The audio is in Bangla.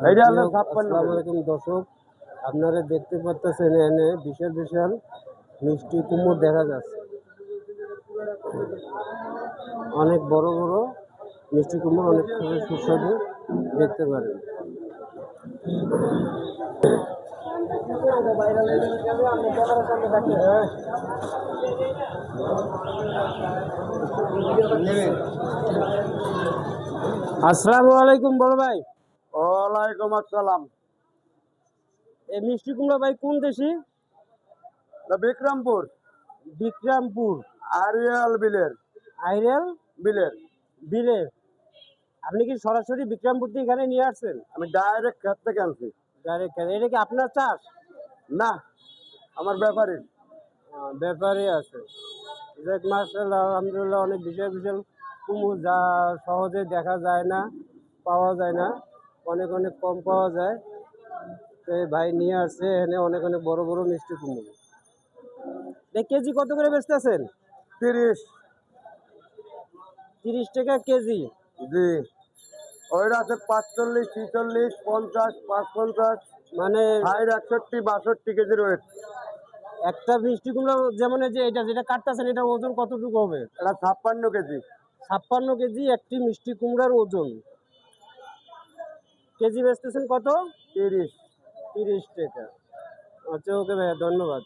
আলাইকুম দর্শক। আপনারা দেখতে পাচ্ছেন এনে বিশাল বিশাল মিষ্টি কুমড় দেখা যাচ্ছে। অনেক বড় বড় মিষ্টি কুমড় অনেক সুস্বাদু দেখতে পারেন। আসসালামু আলাইকুম বড় ভাই। ওয়ালাইকুম আসসালাম। এই মিষ্টি কুমড়া ভাই কোন দেশি? তা বিক্রমপুর। বিক্রমপুর। আরিয়াল বিলের। আইরেল বিলের। বিলে আপনি কি সরাসরি বিক্রমপুর থেকে এখানে নিয়ে আসছেন? আমি ডাইরেক্ট ক্ষেত থেকে আনছি। ডাইরেক্ট এটা কি আপনার চাষ? না আমার ব্যাপারী। আহ, ব্যাপারই আছে। যাক মার্শাল্লাহ আলহামদুলিল্লাহ অনেক বিশাল বিশাল কুমুর যা সহজে দেখা যায় না পাওয়া যায় না। অনেক অনেক কম পাওয়া যায়। তো এই ভাই নিয়ে আসছে এখানে অনেক অনেক বড় বড় মিষ্টি কুমড়ো। কেজি কত করে বেচতেছেন তিরিশ। তিরিশ টাকা কেজি। জি। ওইটা আছে পাঁচচল্লিশ ছিচল্লিশ পঞ্চাশ পাঁচ পঞ্চাশ মানে ষাট একষট্টি বাষট্টি কেজির ওয়েট একটা মিষ্টি কুমড়ো যেমন যে এটা যেটা কাটতেছেন এটা ওজন কতটুকু হবে? এটা ছাপ্পান্ন কেজি। ছাপ্পান্ন কেজি একটি মিষ্টি কুমড়ার ওজন। কেজি বেচতেছেন কত? তিরিশ। তিরিশ টাকা। আচ্ছা ওকে ভাইয়া ধন্যবাদ।